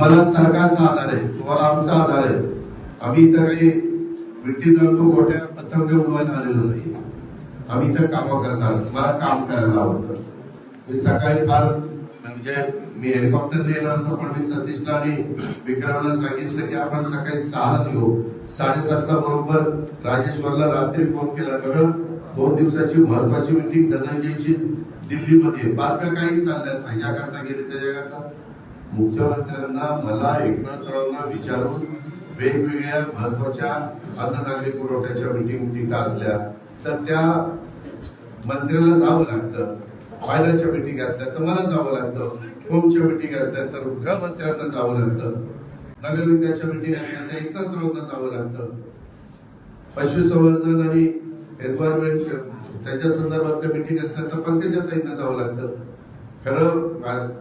आम्हाला सरकारचा आधार आहे तुम्हाला आमचा आधार आहे. आम्ही इथं काही विट्टी दंडू गोट्या पतंग उडवायला आलेलो नाही. आम्ही इथं कामं करतात मला काम करायला आवडतं. मी सकाळी फार म्हणजे मी हेलिकॉप्टरने येणार होतो पण मी सतीशला आणि विक्रमला सांगितलं की आपण सकाळी सहाला येऊ साडेसातला बरोबर राजेश्वरला रात्री फोन केला. कारण दोन दिवसाची महत्वाची मिटिंग धनंजयची दिल्लीमध्ये. बातम्या काही चालल्यात ह्याच्याकरता गेले त्याच्याकरता. मुख्यमंत्र्यांना मला एकनाथरावांना विचारून वेगवेगळ्या महत्त्वाच्या अन्न नागरी पुरवठ्याच्या मीटिंग तिथं असल्या तर त्या मंत्र्याला जावं लागतं. फायनान्सच्या मिटिंग असल्या तर मला जावं लागतं. होमच्या मिटिंग असल्या तर गृहमंत्र्यांना जावं लागतं. नगरविकासच्या मिटिंग असल्या तर एकनाथरावांना जावं लागतं. पशुसंवर्धन आणि एन्व्हायरमेंट त्याच्या संदर्भातल्या मिटिंग असल्या तर पंकजाताईंना जावं लागतं. खरं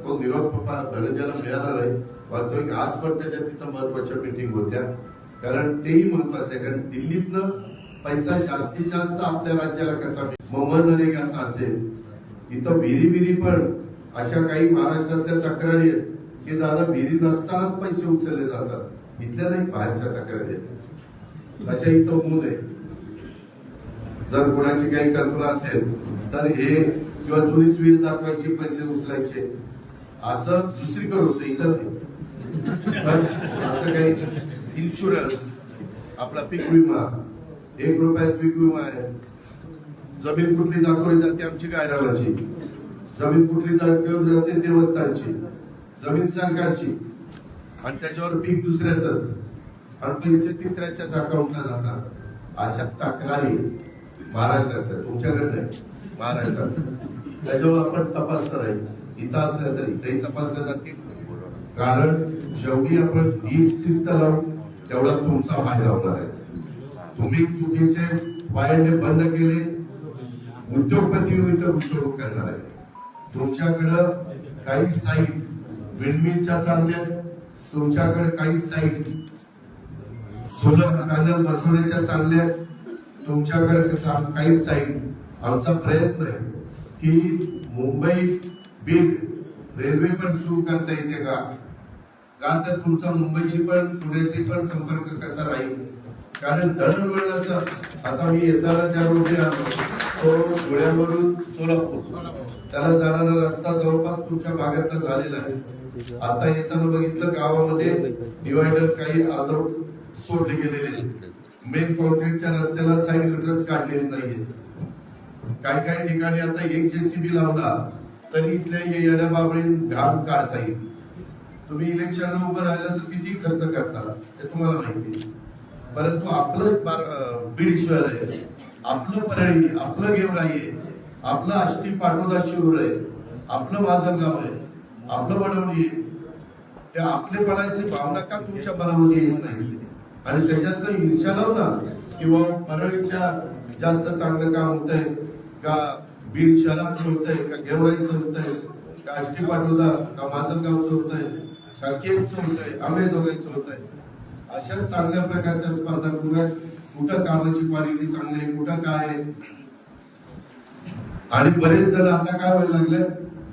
तो निरोप धनंजयला मिळाला नाही. वास्तविक आज पण त्याच्या तिथं महत्त्वाच्या मिटिंग होत्या. कारण तेही महत्वाचं आहे. कारण दिल्लीतनं पैसा जास्तीत जास्त आपल्या राज्याला कसा मग मनरेगाचा असेल. इथं विहिरी विहिरी पण अशा काही महाराष्ट्रातल्या तक्रारी आहेत की दादा विहिरी नसतानाच पैसे उचलले जातात. इथल्या नाही बाहेरच्या तक्रारी आहेत. अशा इथं होऊ नये. जर कोणाची काही कल्पना असेल तर हे किंवा चुलीच विहीर दाखवायची पैसे उचलायचे असं दुसरीकडे होतं इथं पण असं काही इन्शुरन्स आपला पीक विमा एक रुपयात पीक विमा आहे. जमीन कुठली दाखवली जाते आमची गायरानाची जमीन कुठली दाखवली जाते देवस्थानची? जमीन सरकारची. आणि त्याच्यावर पीक दुसऱ्याच आणि पैसे तिसऱ्याच्याच अकाउंटला जातात. अशा तक्रारी महाराष्ट्रात तुमच्याकडनं तुमच्याकडे नाही. महाराष्ट्रात. त्याच्यावर आपण तपासणार आहे इथं असल्या तर. इथेही तपासल्या जातील. कारण जेवढी आपण ही शिस्त लावू तेवढा तुमचा फायदा होणार आहे. तुम्ही चुकीचे वायंडे बंद केले उद्योगपती इथं गुंतवणूक करणार आहे. तुमच्याकडं काही साईट विंडमिलच्या चांगल्या तुमच्याकडे काही साईट सोलर पॅनल बसवण्याच्या चांगल्या तुमच्याकडे काही साईट आमचा प्रयत्न आहे. की मुंबई बीड रेल्वे पण सुरू करता येते का? का तर तुमचा मुंबईशी पण पुण्याशी पण संपर्क कसा राहील? कारण दळणवळणाचा आता मी येताना त्या रोडने आलो. तो धुळ्यावरून सोलापूर. त्याला जाणारा रस्ता जवळपास तुमच्या भागातला झालेला आहे. आता येताना बघितलं गावामध्ये डिवायडर काही अर्धवट सोडले गेलेले मेन कॉन्क्रीटच्या रस्त्याला साईड गटरच काढलेले नाहीये काही काही ठिकाणी आता एक जेसीबी लावला तरी इथल्या येड्या बाबळी घाण काढता येईल. तुम्ही इलेक्शनला उभं राहिला तर किती खर्च करता ते तुम्हाला माहिती आहे. परंतु आपलं बीड शहर आहे आपलं परळी आपलं गेवराई आहे आपलं आष्टी पाटोदा शिरूर आहे आपलं माझलगाव आहे आपलं वडवणी आहे. त्या आपलेपणाची भावना का तुमच्या मनामध्ये येत नाही? आणि त्याच्यातनं ईर्षा लाव ना किंवा परळीच्या जास्त चांगलं काम होत आहे का बीड शहराचं होत आहे का गेवराईचं होत आहे का आष्टी पाटोदा का माझलगावचं होत आहे का केकचं होत आहे आंबेजोगाईचं होत आहे अशा चांगल्या प्रकारच्या स्पर्धा कुठं कुठं कामाची क्वालिटी चांगली आहे कुठं काय आहे? आणि बरेच जण आता काय व्हायला लागले?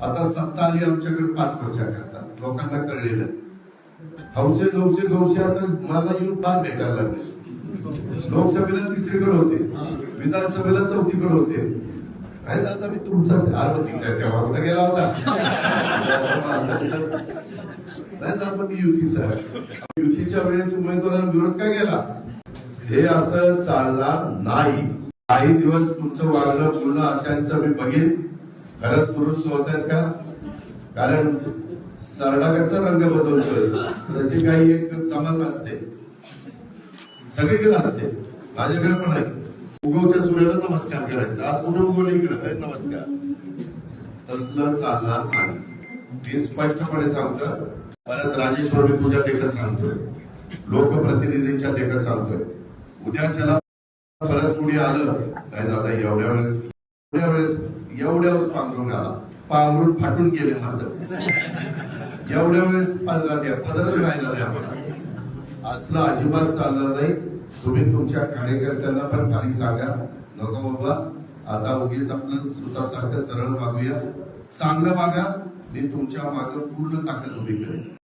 आता सत्ता आली आमच्याकडे पाच वर्षाकरता लोकांना कळलेलं हौसे नऊशे गौशे आता मला येऊन फार भेटायला लागले. लोकसभेला तिसरीकडे होते. विधानसभेला चौथीकडे होते. काय दादा मी तुमचाच आरवती तेव्हा कुठे गेला होता. नाही दादा मी युतीचा युतीच्या वेळेस उमेदवारांना विरोध का केला? हे असं चालणार नाही. काही दिवस तुमचं वागणं पूर्ण अशांचं मी बघेन. खरंच पुरुष होत आहेत का? कारण सरडा कसा रंग बदलतोय? तशी काही एक जमात असते. सगळीकडे असते. माझ्याकडे पण आहे. उगवत्या सूर्याला नमस्कार करायचा. आज कुठं उगवलं इकडे? अरे नमस्कार. तसलं चालणार नाही. मी स्पष्टपणे सांगतो परत राजेश्वर मी तुझ्या देखत सांगतोय. लोकप्रतिनिधींच्या देखत सांगतोय. उद्याच्याला परत कुणी आलं? काय दादा एवढ्या वेळेस एवढ्या वेळेस एवढ्या वेळेस पांघरून आला. पांघरून फाटून गेले माझं. एवढ्या वेळेस पदरात या. पदरच राहिला नाही आम्हाला. असलं अजिबात चालणार नाही. तुम्ही तुमच्या कार्यकर्त्यांना पण खाली सांगा. नको बाबा. आता उगीच आपलं स्वतःसारखं सरळ वागूया. चांगलं वागा. मी तुमच्या मागे पूर्ण ताकद उभी करेन.